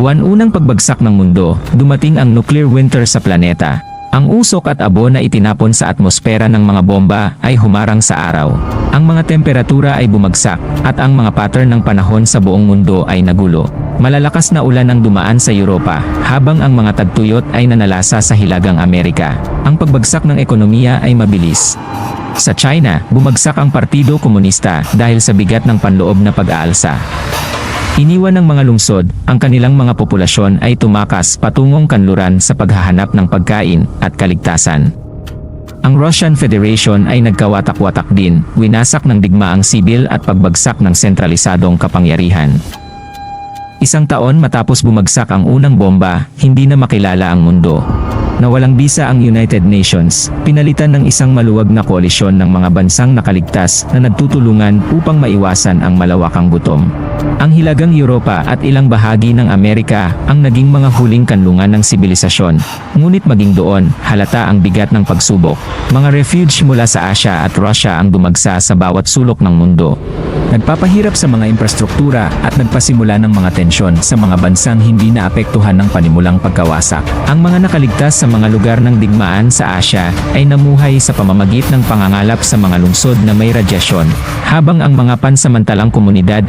Buwan unang pagbagsak ng mundo, dumating ang nuclear winter sa planeta. Ang usok at abo na itinapon sa atmosfera ng mga bomba ay humarang sa araw. Ang mga temperatura ay bumagsak at ang mga pattern ng panahon sa buong mundo ay nagulo. Malalakas na ulan ang dumaan sa Europa habang ang mga tagtuyot ay nanalasa sa Hilagang Amerika. Ang pagbagsak ng ekonomiya ay mabilis. Sa China, bumagsak ang Partido Komunista dahil sa bigat ng panloob na pag-aalsa. Iniwan ng mga lungsod, ang kanilang mga populasyon ay tumakas patungong kanluran sa paghahanap ng pagkain at kaligtasan. Ang Russian Federation ay nagkawatak-watak din, winasak ng digmaang sibil at pagbagsak ng sentralisadong kapangyarihan. Isang taon matapos bumagsak ang unang bomba, hindi na makilala ang mundo. Nawalang bisa ang United Nations, pinalitan ng isang maluwag na koalisyon ng mga bansang nakaligtas na nagtutulungan upang maiwasan ang malawakang gutom. Ang hilagang Europa at ilang bahagi ng Amerika ang naging mga huling kanlungan ng sibilisasyon. Ngunit maging doon, halata ang bigat ng pagsubok. Mga refuge mula sa Asia at Russia ang dumagsa sa bawat sulok ng mundo. Nagpapahirap sa mga infrastruktura at nagpasimula ng mga tensyon sa mga bansang hindi naapektuhan ng panimulang pagkawasak. Ang mga nakaligtas sa mga lugar ng digmaan sa Asia ay namuhay sa pamamagit ng pangangalap sa mga lungsod na may radyasyon, habang ang mga pansamantalang komunidad ay